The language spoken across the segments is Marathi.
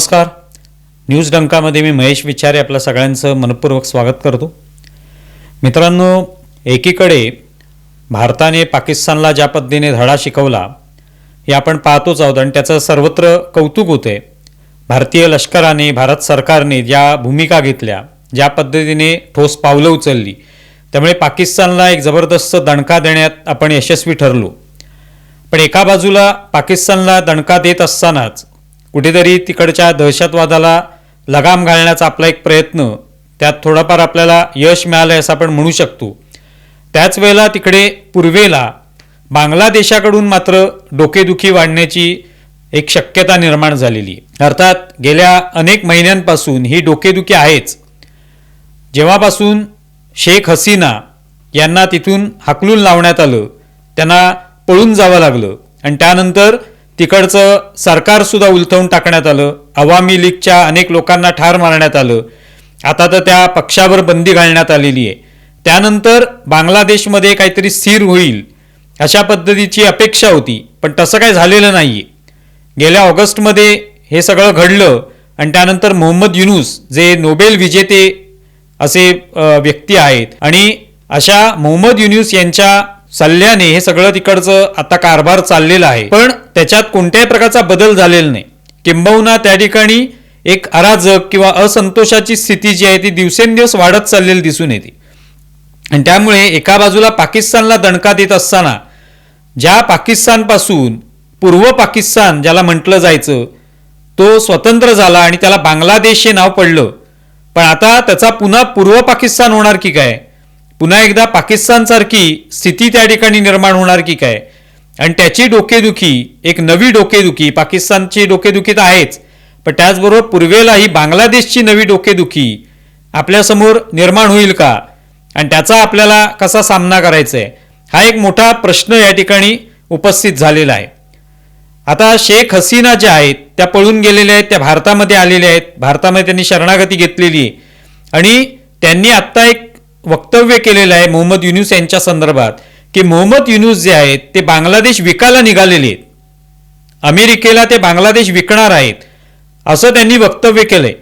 नमस्कार. न्यूज डंकामध्ये मी महेश विचारे आपल्या सगळ्यांचं मनपूर्वक स्वागत करतो. मित्रांनो एकीकडे भारताने पाकिस्तानला ज्या पद्धतीने धडा शिकवला हे आपण पाहतोच आहोत आणि त्याचं सर्वत्र कौतुक होते भारतीय लष्कराने भारत सरकारने ज्या भूमिका घेतल्या ज्या पद्धतीने ठोस पावलं उचलली त्यामुळे पाकिस्तानला एक जबरदस्त दणका देण्यात आपण यशस्वी ठरलो. पण एका बाजूला पाकिस्तानला दणका देत असतानाच कुठेतरी तिकडच्या दहशतवादाला लगाम घालण्याचा आपला एक प्रयत्न त्यात थोडंफार आपल्याला यश मिळालं असं आपण म्हणू शकतो. त्याच वेळेला तिकडे पूर्वेला बांगलादेशाकडून मात्र डोकेदुखी वाढण्याची एक शक्यता निर्माण झालेली अर्थात गेल्या अनेक महिन्यांपासून ही डोकेदुखी आहेच. जेव्हापासून शेख हसीना यांना तिथून हाकलून लावण्यात आलं त्यांना पळून जावं लागलं आणि त्यानंतर तिकडचं सरकारसुद्धा उलथवून टाकण्यात आलं. अवामी लीगच्या अनेक लोकांना ठार मारण्यात आलं. आता तर त्या पक्षावर बंदी घालण्यात आलेली आहे. त्यानंतर बांगलादेशमध्ये काहीतरी स्थिर होईल अशा पद्धतीची अपेक्षा होती पण तसं काय झालेलं नाही गेल्या ऑगस्टमध्ये हे सगळं घडलं आणि त्यानंतर मोहम्मद युनुस जे नोबेल विजेते असे व्यक्ती आहेत आणि अशा मोहम्मद युनुस यांच्या सल्ल्याने हे सगळं तिकडचं आता कारभार चाललेला आहे. पण त्याच्यात कोणत्याही प्रकारचा बदल झालेला नाही. किंबहुना त्या ठिकाणी एक अराजक किंवा असंतोषाची स्थिती जी आहे ती दिवसेंदिवस वाढत चाललेली दिसून येते. आणि त्यामुळे एका बाजूला पाकिस्तानला दणका देत असताना ज्या पाकिस्तानपासून पूर्व पाकिस्तान ज्याला म्हटलं जायचं तो स्वतंत्र झाला आणि त्याला बांगलादेश हे नाव पडलं. पण आता त्याचा पुन्हा पूर्व पाकिस्तान होणार की काय? पुन्हा एकदा पाकिस्तानसारखी स्थिती त्या ठिकाणी निर्माण होणार की काय? आणि त्याची डोकेदुखी एक नवी डोकेदुखी पाकिस्तानची डोकेदुखी तर आहेच पण त्याचबरोबर पूर्वेला ही बांगलादेशची नवी डोकेदुखी आपल्यासमोर निर्माण होईल का? आणि त्याचा आपल्याला कसा सामना करायचा आहे हा एक मोठा प्रश्न या ठिकाणी उपस्थित झालेला आहे. आता शेख हसीना ज्या आहेत त्या पळून गेलेल्या आहेत त्या भारतामध्ये आलेल्या आहेत. भारतामध्ये त्यांनी शरणागती घेतलेली आहे. आणि त्यांनी आत्ता एक वक्तव्य केलेलं आहे मोहम्मद युनुस यांच्या संदर्भात की मोहम्मद युनुस जे आहेत ते बांगलादेश विकायला निघालेले आहेत. अमेरिकेला ते बांगलादेश विकणार आहेत असं त्यांनी वक्तव्य केलंय.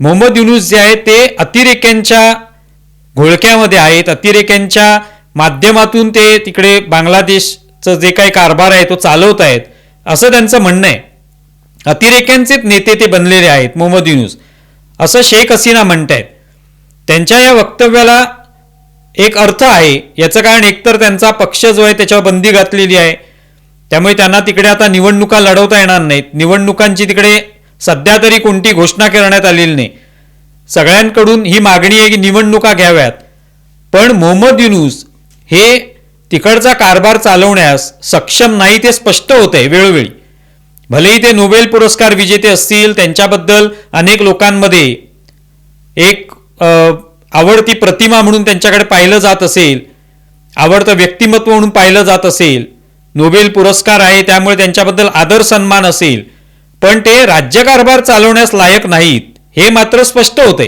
मोहम्मद युनुस जे आहेत ते अतिरेक्यांच्या घोळक्यामध्ये आहेत अतिरेक्यांच्या माध्यमातून ते तिकडे बांगलादेशचं जे काही कारभार आहे तो चालवत आहेत असं त्यांचं म्हणणं आहे. अतिरेक्यांचेच नेते ते बनलेले आहेत मोहम्मद युनुस असं शेख हसीना म्हणत आहेत त्यांच्या या वक्तव्याला एक अर्थ आहे. याचं कारण एकतर त्यांचा पक्ष जो आहे त्याच्यावर बंदी घातलेली आहे. त्यामुळे त्यांना तिकडे आता निवडणुका लढवता येणार नाहीत. निवडणुकांची तिकडे सध्या तरी कोणती घोषणा करण्यात आलेली नाही. सगळ्यांकडून ही मागणी आहे की निवडणुका घ्याव्यात. पण मोहम्मद युनूस हे तिकडचा कारभार चालवण्यास सक्षम नाही ते स्पष्ट होते वेळोवेळी. भलेही ते नोबेल पुरस्कार विजेते असतील त्यांच्याबद्दल अनेक लोकांमध्ये एक आवडती प्रतिमा म्हणून त्यांच्याकडे पाहिलं जात असेल आवडतं व्यक्तिमत्व म्हणून पाहिलं जात असेल नोबेल पुरस्कार आहे त्यामुळे त्यांच्याबद्दल आदर सन्मान असेल पण ते राज्यकारभार चालवण्यास लायक नाहीत हे मात्र स्पष्ट होते.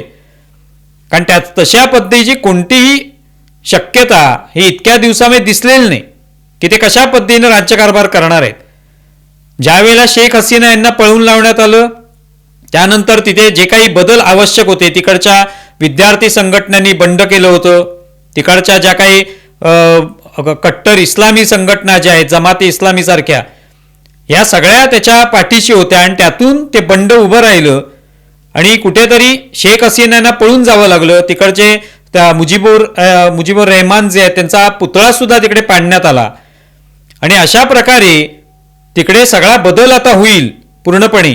कारण त्या तशा पद्धतीची कोणतीही शक्यता हे इतक्या दिवसामध्ये दिसलेली नाही की ते कशा पद्धतीने राज्यकारभार करणार आहेत. ज्यावेळेला शेख हसीना यांना पळवून लावण्यात आलं त्यानंतर तिथे जे काही बदल आवश्यक होते तिकडच्या विद्यार्थी संघटनांनी बंड केलं होतं. तिकडच्या ज्या काही कट्टर इस्लामी संघटना ज्या आहेत जमाती इस्लामी सारख्या या सगळ्या त्याच्या पाठीशी होत्या आणि त्यातून ते बंड उभं राहिलं. आणि कुठेतरी शेख हसीनांना पळून जावं लागलं. तिकडचे त्या मुजीबुर अ, रेहमान रहमान जे आहेत त्यांचा पुतळा सुद्धा तिकडे पाडण्यात आला. आणि अशा प्रकारे तिकडे सगळा बदल आता होईल पूर्णपणे.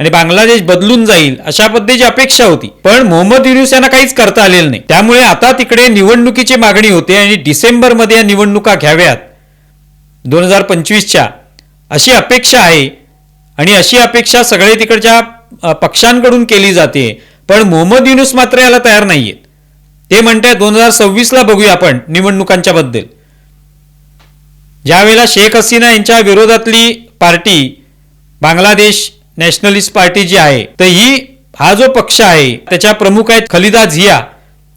आणि बांगलादेश बदलून जाईल अशा पद्धतीची अपेक्षा होती. पण मोहम्मद युनुस यांना काहीच करता आलेलं नाही. त्यामुळे आता तिकडे निवडणुकीची मागणी होते आणि डिसेंबरमध्ये या निवडणुका घ्याव्यात. दोन हजार पंचवीसच्या अशी अपेक्षा आहे आणि अशी अपेक्षा सगळे तिकडच्या पक्षांकडून केली जाते. पण मोहम्मद युनुस मात्र याला तयार नाहीयेत. ते म्हणतात दोन हजार सव्वीसला बघूया आपण निवडणुकांच्या बद्दल. ज्यावेळेला शेख हसीना यांच्या विरोधातली पार्टी बांगलादेश नॅशनलिस्ट पार्टी जी आहे तर ही हा जो पक्ष आहे त्याच्या प्रमुख आहेत खलिदा झिया.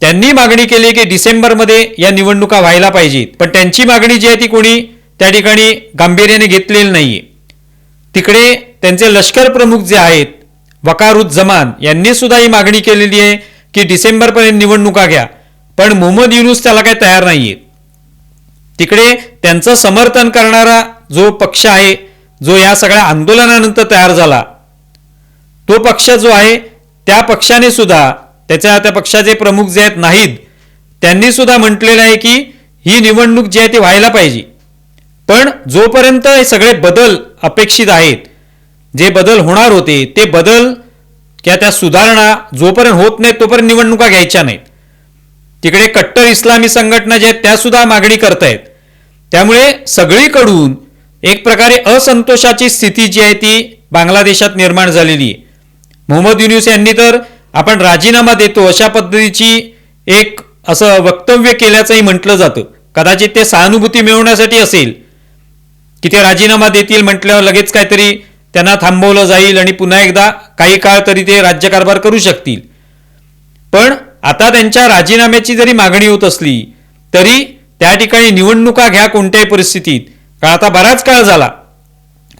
त्यांनी मागणी केली की डिसेंबरमध्ये या निवडणुका व्हायला पाहिजेत. पण त्यांची मागणी जी आहे ती कोणी त्या ठिकाणी गांभीर्याने घेतलेली नाहीये. तिकडे त्यांचे लष्कर प्रमुख जे आहेत वकारुज्जमान यांनी सुद्धा ही मागणी केलेली आहे की डिसेंबरपर्यंत निवडणुका घ्या. पण मोहम्मद युनुस त्याला काही तयार नाहीये. तिकडे त्यांचं समर्थन करणारा जो पक्ष आहे जो या सगळ्या आंदोलनानंतर तयार झाला तो पक्ष जो आहे त्या पक्षाने सुद्धा त्याच्या त्या पक्षाचे प्रमुख जे आहेत नाहीत त्यांनी सुद्धा म्हटलेलं आहे की ही निवडणूक जी आहे ती व्हायला पाहिजे. पण जोपर्यंत हे सगळे बदल अपेक्षित आहेत जे बदल होणार होते ते बदल किंवा त्या सुधारणा जोपर्यंत होत नाहीत तोपर्यंत निवडणुका घ्यायच्या नाहीत. तिकडे कट्टर इस्लामी संघटना ज्या आहेत त्या सुद्धा मागणी करतायत. त्यामुळे सगळीकडून एक प्रकारे असंतोषाची स्थिती जी आहे ती बांगलादेशात निर्माण झालेली. आहे मोहम्मद युनिस यांनी तर आपण राजीनामा देतो अशा पद्धतीची एक असं वक्तव्य केल्याचंही म्हटलं जातं. कदाचित ते सहानुभूती मिळवण्यासाठी असेल. की ते राजीनामा देतील म्हटल्यावर लगेच काहीतरी त्यांना थांबवलं जाईल आणि पुन्हा एकदा काही काळ तरी ते राज्यकारभार करू शकतील. पण आता त्यांच्या राजीनाम्याची जरी मागणी होत असली तरी त्या ठिकाणी निवडणुका घ्या कोणत्याही परिस्थितीत. कारण आता बराच काळ झाला.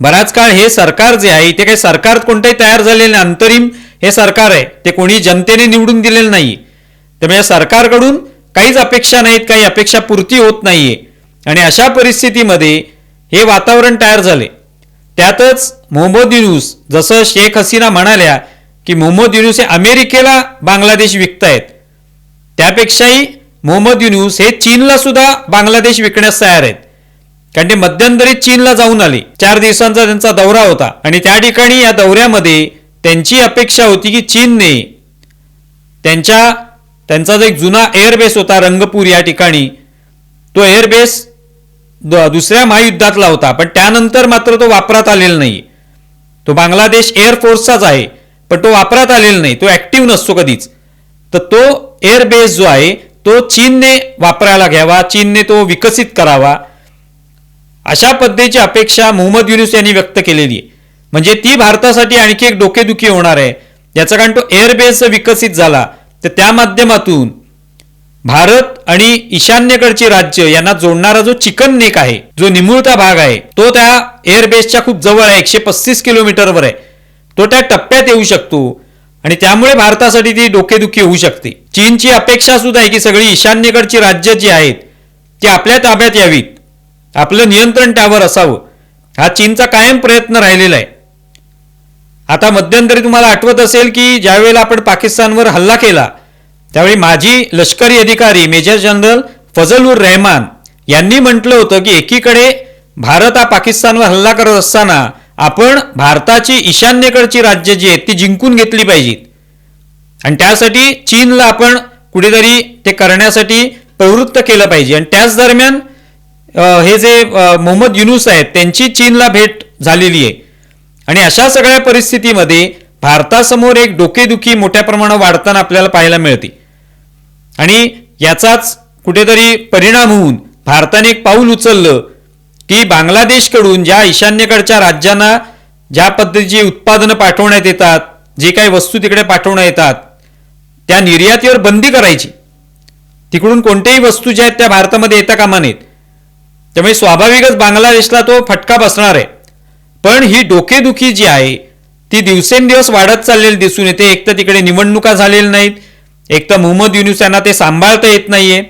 बराच काळ हे सरकार जे आहे ते काही सरकार कोणतंही तयार झालेलं नाही. अंतरिम हे सरकार आहे. ते कोणी जनतेने निवडून दिलेलं नाही. त्यामुळे म्हणजे सरकारकडून काहीच अपेक्षा नाहीत काही अपेक्षा पूर्ती होत नाहीये. आणि अशा परिस्थितीमध्ये हे वातावरण तयार झाले. त्यातच मोहम्मद युनुस जसं शेख हसीना म्हणाल्या की मोहम्मद युनुस हे अमेरिकेला बांगलादेश विकतायत. त्यापेक्षाही मोहम्मद युनुस हे चीनला सुद्धा बांगलादेश विकण्यास तयार आहेत. कारण ते मध्यंतरी चीनला जाऊन आले. चार दिवसांचा त्यांचा दौरा होता. आणि त्या ठिकाणी या दौऱ्यामध्ये त्यांची अपेक्षा होती की चीनने त्यांच्या त्यांचा जो एक जुना एअरबेस होता रंगपूर या ठिकाणी तो एअरबेस दुसऱ्या महायुद्धातला होता. पण त्यानंतर मात्र तो वापरात आलेला नाही. तो बांगलादेश एअरफोर्सचाच आहे पण तो वापरात आलेला नाही. तो ऍक्टिव्ह नसतो कधीच. तर तो एअरबेस जो आहे तो चीनने वापरायला घ्यावा चीनने तो विकसित करावा. अशा पद्धतीची अपेक्षा मोहम्मद युनुस यांनी व्यक्त केलेली आहे. म्हणजे ती भारतासाठी आणखी एक डोकेदुखी होणार आहे. याचं कारण तो एअरबेस विकसित झाला. तर त्या माध्यमातून भारत आणि ईशान्येकडची राज्य यांना जोडणारा जो चिकन नेक आहे जो निमुळता भाग आहे तो त्या एअरबेसच्या खूप जवळ आहे एकशे पस्तीस किलोमीटरवर आहे. तो त्या टप्प्यात येऊ शकतो आणि त्यामुळे भारतासाठी ती डोकेदुखी होऊ शकते. चीनची अपेक्षा सुद्धा आहे की सगळी ईशान्येकडची राज्य जी आहेत ती आपल्या ताब्यात यावीत. आपलं नियंत्रण त्यावर असावं. हा चीनचा कायम प्रयत्न राहिलेला आहे. आता मध्यंतरी तुम्हाला आठवत असेल की ज्यावेळेला आपण पाकिस्तानवर हल्ला केला त्यावेळी माजी लष्करी अधिकारी मेजर जनरल फजलुर रहमान यांनी म्हटलं होतं की एकीकडे भारत हा पाकिस्तानवर हल्ला करत असताना आपण भारताची ईशान्येकडची राज्य जी आहेत ती जिंकून घेतली पाहिजेत. आणि त्यासाठी चीनला आपण कुठेतरी ते करण्यासाठी प्रवृत्त केलं पाहिजे. आणि त्याच दरम्यान हे जे मोहम्मद युनुस आहेत त्यांची चीनला भेट झालेली आहे. आणि अशा सगळ्या परिस्थितीमध्ये भारतासमोर एक डोकेदुखी मोठ्या प्रमाणात वाढताना आपल्याला पाहायला मिळते. आणि याचाच कुठेतरी परिणाम होऊन भारताने एक पाऊल उचललं की बांगलादेशकडून ज्या ईशान्येकडच्या राज्यांना ज्या पद्धतीची उत्पादनं पाठवण्यात येतात जे काही वस्तू तिकडे पाठवण्यात येतात त्या निर्यातीवर बंदी करायची. तिकडून कोणत्याही वस्तू ज्या आहेत त्या भारतामध्ये येता कामा नयेत. त्यामुळे स्वाभाविकच बांगलादेशला तो फटका बसणार आहे. पण ही डोकेदुखी जी आहे ती दिवसेंदिवस वाढत चाललेली दिसून येते. एक तर तिकडे निवडणुका झालेल्या नाहीत. एक तर मोहम्मद युनुस यांना ते सांभाळता येत नाहीये.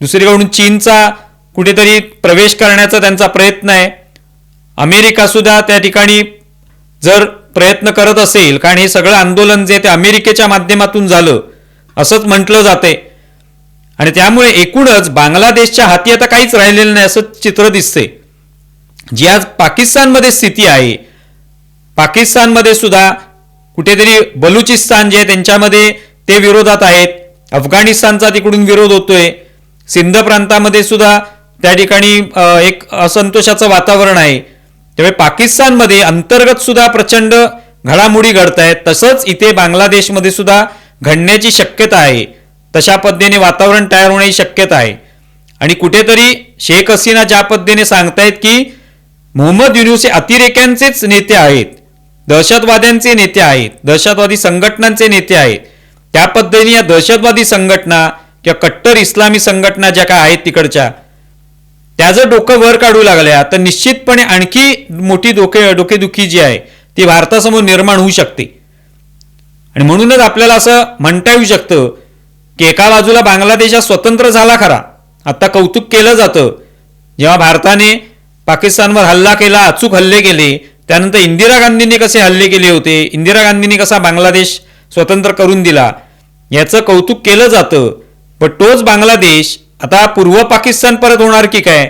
दुसरीकडून चीनचा कुठेतरी प्रवेश करण्याचा त्यांचा प्रयत्न आहे. अमेरिका सुद्धा त्या ठिकाणी जर प्रयत्न करत असेल कारण हे सगळं आंदोलन जे ते अमेरिकेच्या माध्यमातून झालं असंच म्हटलं जाते आणि त्यामुळे एकूणच बांगलादेशच्या हाती आता काहीच राहिलेलं नाही असं चित्र दिसते जी आज पाकिस्तानमध्ये स्थिती आहे पाकिस्तानमध्ये सुद्धा कुठेतरी बलुचिस्तान जे आहे त्यांच्यामध्ये ते विरोधात आहेत. अफगाणिस्तानचा तिकडून विरोध होतोय. सिंध प्रांतामध्ये सुद्धा त्या ठिकाणी एक असंतोषाचं वातावरण आहे. त्यामुळे पाकिस्तानमध्ये अंतर्गत सुद्धा प्रचंड घडामोडी घडत आहेत तसंच इथे बांगलादेशमध्ये सुद्धा घडण्याची शक्यता आहे. तशा पद्धतीने वातावरण तयार होण्याची शक्यता आहे. आणि कुठेतरी शेख हसीना ज्या पद्धतीने सांगतायत की मोहम्मद युनुस हे अतिरेक्यांचेच नेते आहेत दहशतवाद्यांचे नेते आहेत दहशतवादी संघटनांचे नेते आहेत त्या पद्धतीने या दहशतवादी संघटना किंवा कट्टर इस्लामी संघटना ज्या काय आहेत तिकडच्या त्या जर डोकं वर काढू लागल्या तर निश्चितपणे आणखी मोठी डोके डोकेदुखी जी आहे ती भारतासमोर निर्माण होऊ शकते. आणि म्हणूनच आपल्याला असं म्हणता येऊ शकतं की एका बाजूला बांगलादेश हा स्वतंत्र झाला खरा. आता कौतुक केलं जातं. जेव्हा भारताने पाकिस्तानवर हल्ला केला अचूक हल्ले केले त्यानंतर इंदिरा गांधींनी कसे हल्ले केले होते इंदिरा गांधींनी कसा बांगलादेश स्वतंत्र करून दिला याचं कौतुक केलं जातं. पण तोच बांगलादेश आता पूर्व पाकिस्तान परत होणार की काय?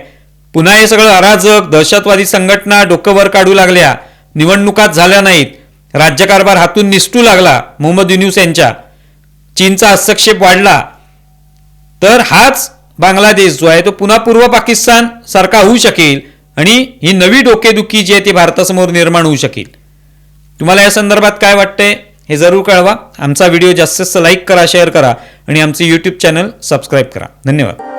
पुन्हा हे सगळं अराजक दहशतवादी संघटना डोकं वर काढू लागल्या निवडणुकात झाल्या नाहीत राज्यकारभार हातून निसटू लागला मोहम्मद युन्यूस यांच्या. चीनचा हस्तक्षेप वाढला तर हाच बांगलादेश जो आहे तो पुन्हा पूर्व पाकिस्तान सारखा होऊ शकेल आणि ही नवी डोकेदुखी जी आहे ती भारतासमोर निर्माण होऊ शकेल. तुम्हाला या संदर्भात काय वाटतंय हे जरूर कळवा. आमचा व्हिडिओ जास्तीत जास्त लाईक करा शेअर करा आणि आमचे यूट्यूब चॅनल सबस्क्राईब करा. धन्यवाद.